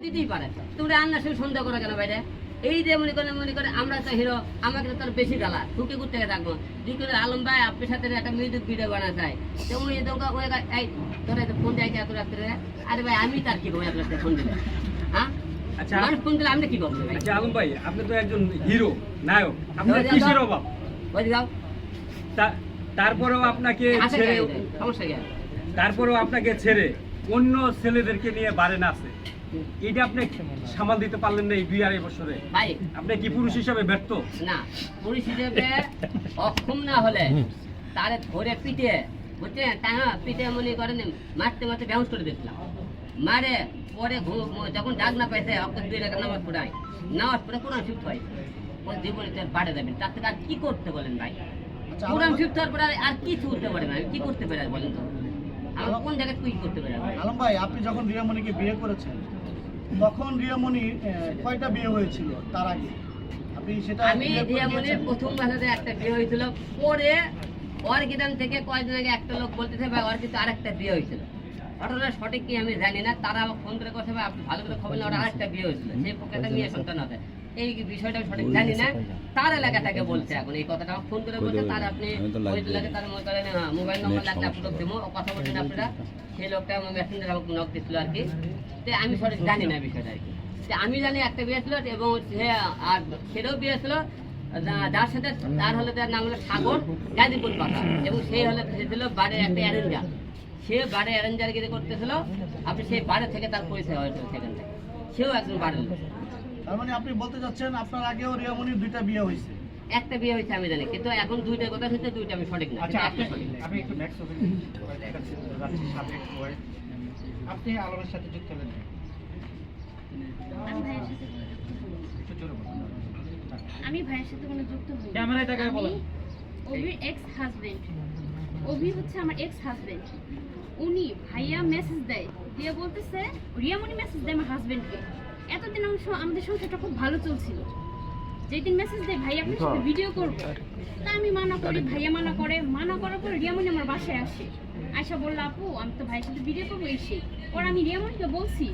দিতেই পারে। তোমরা সঙ্গে সন্দেহ করো কেন বাইরে এই যে মনে করে মনে করে আমরা তো হিরো আমাকে তার বেশি গালা। ঘুরতে থাকব। দুই করে আলম ভাই আপনার সাথে একটা মিউজিক ভিডিও বানা যায় তো উনি তোমরা ওই এই তোরা ফোন দেয় এত রাত্রে আরে ভাই আমি তার কি করব আপনার ফোন দিলে। হ্যাঁ? আচ্ছা। মানুষ ফোন দিলে আমি কি আচ্ছা আলম ভাই আপনি তো একজন হিরো নায়ক। আপনার কিসের অভাব? যাও তারপরেও আপনাকে ছেড়ে তারপরেও আপনাকে ছেড়ে অন্য ছেলেদেরকে নিয়ে না আছে এটা আপনি সামাল দিতে পারলেন না এই দুই আড়াই বছরে। ভাই। আপনি কি পুরুষ হিসাবে ব্যর্থ? না পুলিশ হিসেবে অক্ষম না হলে তারে ধরে পিটে বুঝছেন? তা হ্যাঁ পিটে মনে করেন মারতে মারতে ব্যবস্থা করে দিচ্ছিলাম মারে পরে যখন ডাক না পাইছে অক্ষর দুই টাকা নামাজ পড়াই নামাজ পড়ে কোরআন শিফট হয়। ওই জীবনে তো বাড়ে যাবেন তার থেকে আর কি করতে বলেন ভাই? কোরআন শিফট হওয়ার পরে আর- কি করতে পারেন আমি কি করতে পারি বলেন তো? আমি কোন জায়গায় কি করতে পারি? আলম ভাই আপনি যখন রিয়ামণিকে বিয়ে করেছেন তখন রিয়ামণি কয়টা বিয়ে হয়েছিল তার আগে? আপনি সেটা আমি দিয়েছেন? প্রথম বাসাতে একটা বিয়ে হয়েছিল। পরে ওর থেকে কয়েকদিন আগে একটা লোক বলতেছে ভাই ওর কিন্তু আরেকটা বিয়ে হয়েছিল। ঘটনা সঠিক কি আমি জানি না। তারা আমাকে ফোন করে কথা আপনি ভালো করে খবর না ওর আরেকটা বিয়ে হয়েছিল। সেই পক্ষে মেয়ে সন্তান হবে। এই বিষয়টা আমি সঠিক জানি না। তার এলাকা থেকে বলছে এখন। এই কথাটা আমাকে ফোন করে বলছে তার আপনি ওই এলাকায় তার মনে করেন হ্যাঁ, মোবাইল নম্বর লাগলে আপলোড দেবো কথা বলছেন আপনারা। সেই লোকটা আমার মেসেঞ্জার আমাকে নক দিচ্ছিল আর কি। আমি সঠিক জানি না বিষয়টা আর কি। আমি জানি একটা বিয়ে ছিল এবং সে আর সেটাও বিয়ে ছিল যার সাথে তার হলো তার নাম হলো সাগর গাজীপুর পাতা এবং সেই হলো সে ছিল বাড়ির একটা অ্যারেঞ্জার। সে বাড়ি অ্যারেঞ্জার গিয়ে করতেছিল আপনি সেই বাড়ি থেকে তার পরিচয় হয়েছিল সেখান থেকে। সেও একজন বাড়ির লোক। তার মানে আপনি বলতে চাচ্ছেন আপনার আগেও রিয়ামণির দুইটা বিয়ে হয়েছে? একটা বিয়ে হয়েছে আমি জানি কিন্তু এখন দুইটার কথা হচ্ছে দুইটা আমি সঠিক না আচ্ছা আপনি একটা সঠিক। আপনি আলমের সাথে যুক্ত হলেন আমি ভাইয়ের সাথে কোনো যুক্ত হইনি। ক্যামেরায় তাকায় বলেন। অভির এক্স হাজবেন্ড অভি হচ্ছে আমার এক্স হাজবেন্ড উনি ভাইয়া মেসেজ দেয়। দিয়ে বলতেছে রিয়ামণি মেসেজ দেয় আমার হাজবেন্ডকে এতদিন আমাদের সংসারটা খুব ভালো চলছিল। যেদিন মেসেজ দেয় ভাই আপনার সাথে ভিডিও করব। তা আমি মানা করি ভাইয়া মানা করে। মানা করার পর রিয়ামণি আমার বাসায় আসে। আয়সা বলল, আপু, আমি তো ভাইয়ের সাথে ভিডিও করব এসে পর আমি রিয়ামণিকে বলছি,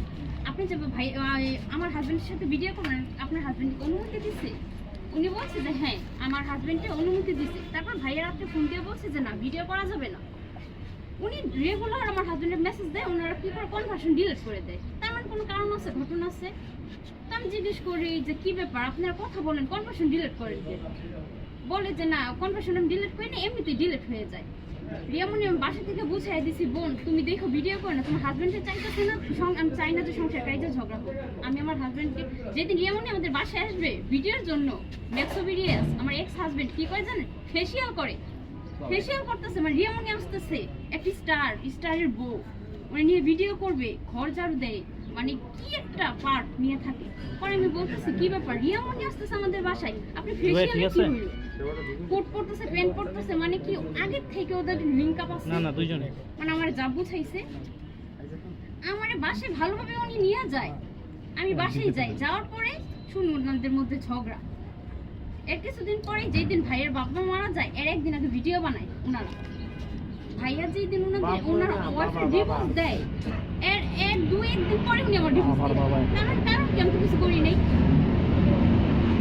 আপনি যে ভাই আমার হাজবেন্ডের সাথে ভিডিও করবেন আপনার হাজবেন্ডকে অনুমতি দিচ্ছে উনি বলছে যে হ্যাঁ আমার হাজবেন্ডকে অনুমতি দিচ্ছে তারপর ভাইয়ের আপনি ফোন দিয়ে বলছে যে, না ভিডিও করা যাবে না। উনি রেগুলার আমার হাজবেন্ডের মেসেজ দেয়, ওনারা কি করে কনভার্সন ডিলিট করে দেয়। তার মানে কোনো কারণ আছে, ঘটনা আছে? তো আমি জিজ্ঞেস করি যে, কি ব্যাপার? আপনারা কথা বলেন কনভার্সন ডিলিট করে দেয় বলে যে, না কনভার্সন আমি ডিলিট করি না এমনিতেই ডিলিট হয়ে যায়। রিয়ামনি আমি বাসা থেকে বুঝাই দিছি বোন তুমি দেখো ভিডিও করে না তোমার চাইতেছে না আমি চাই না যে সংসার কাজে ঝগড়া হোক। আমি আমার হাজবেন্ডকে যেদিন রিয়ামনি আমাদের বাসায় আসবে ভিডিওর জন্য আমার এক্স হাজবেন্ড কি করে জানেন? ফেসিয়াল করে। ফেসিয়াল করতেছে মানে রিয়ামনি আসতেছে একটি স্টার স্টারের বউ। মানে নিয়ে ভিডিও করবে ঘর ঝাড়ু দেয়। মানে কি একটা পার্ট নিয়ে থাকে। পরে আমি বলতেছি কি ব্যাপার? রিয়ামনি আসতেছে আমাদের বাসায়। আপনি ফেসিয়াল কি হইল? কোট পড়তেছে প্যান্ট পড়তেছে মানে কি আগের থেকে ওদের লিঙ্ক আপ আছে? না না দুইজনে মানে আমার যা বুঝাইছে আমার বাসায় ভালোভাবে উনি নিয়ে যায়। আমি বাসায় যাই যাওয়ার পরে শুনি ওনাদের মধ্যে ঝগড়া। এর কিছুদিন পরে যেই দিন ভাইয়ের বাবা মারা যায় এর একদিন আগে ভিডিও বানায় ওনারা। ভাইয়া যেই দিন ওনাদের ওনারা ওয়াইফের ডিভোর্স দেয় এর এর দুই একদিন পরে উনি আমার ডিভোর্স কারণ কারণ কি আমি তো কিছু করি নাই।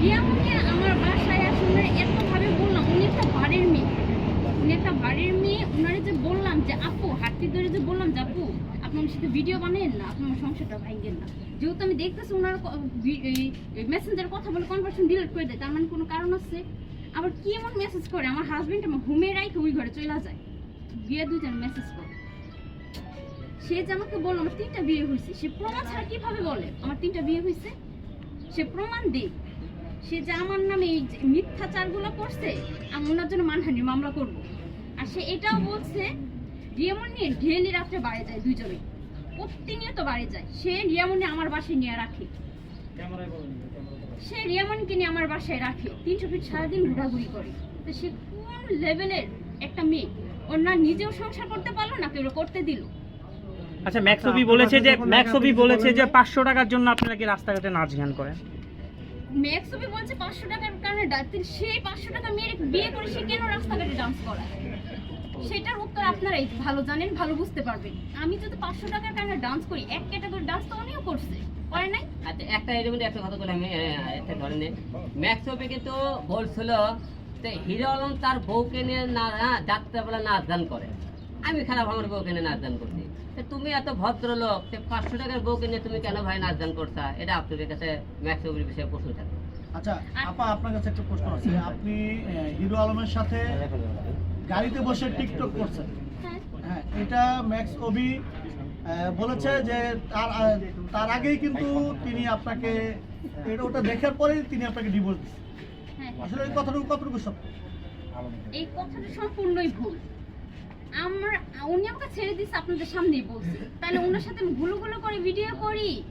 রিয়ামকে আমার বাসায় আসলে এত ভাবে বললাম উনি একটা বাড়ির মেয়ে। উনি একটা বাড়ির মেয়ে, উনারে যে বললাম যে, আপু, হাঁটতে ধরে যে বললাম যে, আপু, আপনি আমার সাথে ভিডিও বানাইন না, আপনি আমার সংসারটা ভাঙেন না। যেহেতু আমি দেখতেছি ওনার মেসেঞ্জার কথা বলে কনভার্সন ডিলিট করে দেয়, তার মানে কোনো কারণ আছে? আবার কি এমন মেসেজ করে? আমার হাজবেন্ড আমার ঘুমে রাইকে ওই ঘরে চলে যায়। বিয়ে দুজন মেসেজ করে। সে যে আমাকে বলল, আমার তিনটা বিয়ে হয়েছে সে প্রমাণ ছাড়া কীভাবে বলে? আমার তিনটা বিয়ে হয়েছে সে প্রমাণ দিক সে যে আমার নামে এই যে মিথ্যাচারগুলো করছে আমি ওনার জন্য মানহানির মামলা করব। আর সে এটাও বলছে রিয়ামন নিয়ে ডেলি রাত্রে বাড়ি যায় দুইজনে। প্রতিনিয়ত বাড়ি যায়। সে রিয়ামনি আমার বাসায় নিয়ে রাখে। ক্যামেরায় বলেন সে রিয়ামনকে নিয়ে আমার বাসায় রাখে। তিনশো ফিট সারাদিন ঘোরাঘুরি করে। তো সে কোন লেভেলের একটা মেয়ে? ওর না নিজেও সংসার করতে পারল না কেউ করতে দিল। আচ্ছা ম্যাক্সবি বলেছে যে ম্যাক্সবি বলেছে যে পাঁচশো টাকার জন্য আপনি নাকি রাস্তাঘাটে নাচ গান করেন। ম্যাক্সবি বলছে পাঁচশো টাকার কারণে ডা- তিনি সেই পাঁচশো টাকা মেয়ে বিয়ে করে সে কেন রাস্তাঘাটে ডান্স করায়? সেটার উত্তর আপনারাই ভালো জানেন ভালো বুঝতে পারবেন। আমি যদি পাঁচশো টাকার কারণে ডান্স করি এক ক্যাটাগরি ডান্স তো উনিও করছে। করে নাই? আচ্ছা একটা এর মধ্যে একটা কথা বলে আমি একটা ধরে নিই ম্যাক্সওপে কিন্তু বলছিল যে হিরো আলম তার বউকে নিয়ে না হ্যাঁ, যাত্রাবেলা নাচ গান করে। আমি খারাপ আমার বউকে নিয়ে নাচ গান করছি। তো তুমি এত ভদ্রলোক তো পাঁচশো টাকার বউকে নিয়ে তুমি কেন ভাই নাচ গান করছা? এটা আপনাদের কাছে ম্যাক্সওপের বিষয়ে প্রশ্ন থাকে। আচ্ছা আপা আপনার কাছে একটা প্রশ্ন আছে। আপনি হিরো আলমের সাথে গাড়িতে বসে টিকটক করছেন। হ্যাঁ এটা ম্যাক্স ওবি আহ, বলেছে যে তার তার আগেই কিন্তু তিনি আপনাকে এটা ওটা দেখার পরেই তিনি আপনাকে ডিভোর্স দিচ্ছেন হ্যাঁ। আসলে এই কথাটুকু কতটুকু সত্য? এই কথাটা সম্পূর্ণই ভুল। আমার, উনি আমাকে ছেড়ে দিচ্ছে আপনাদের সামনেই বলছি। তাহলে ওনার সাথে আমি গুলো গুলো করে ভিডিও করি।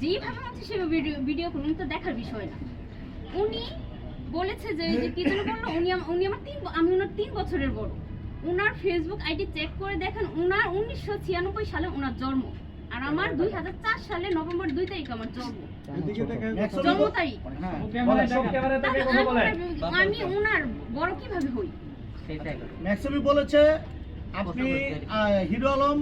যেভাবে হচ্ছে সেভাবে ভিডিও ভিডিও করি উনি তো দেখার বিষয় না। উনি বলেছে যে যে কি যেন বলল, উনি উনি আমার তিন আমি ওনার তিন বছরের বড়। ওনার ফেসবুক আইডি চেক করে দেখেন ওনার উনিশশো ছিয়ানব্বই সালে ওনার জন্ম। আর আমার দুই হাজার চার সালে নভেম্বর দুই তারিখ আমার জন্ম। জন্ম তারিখ। আমি ওনার- বড় কীভাবে হই? সেটাই। বলেছে আপনি হিরো আলম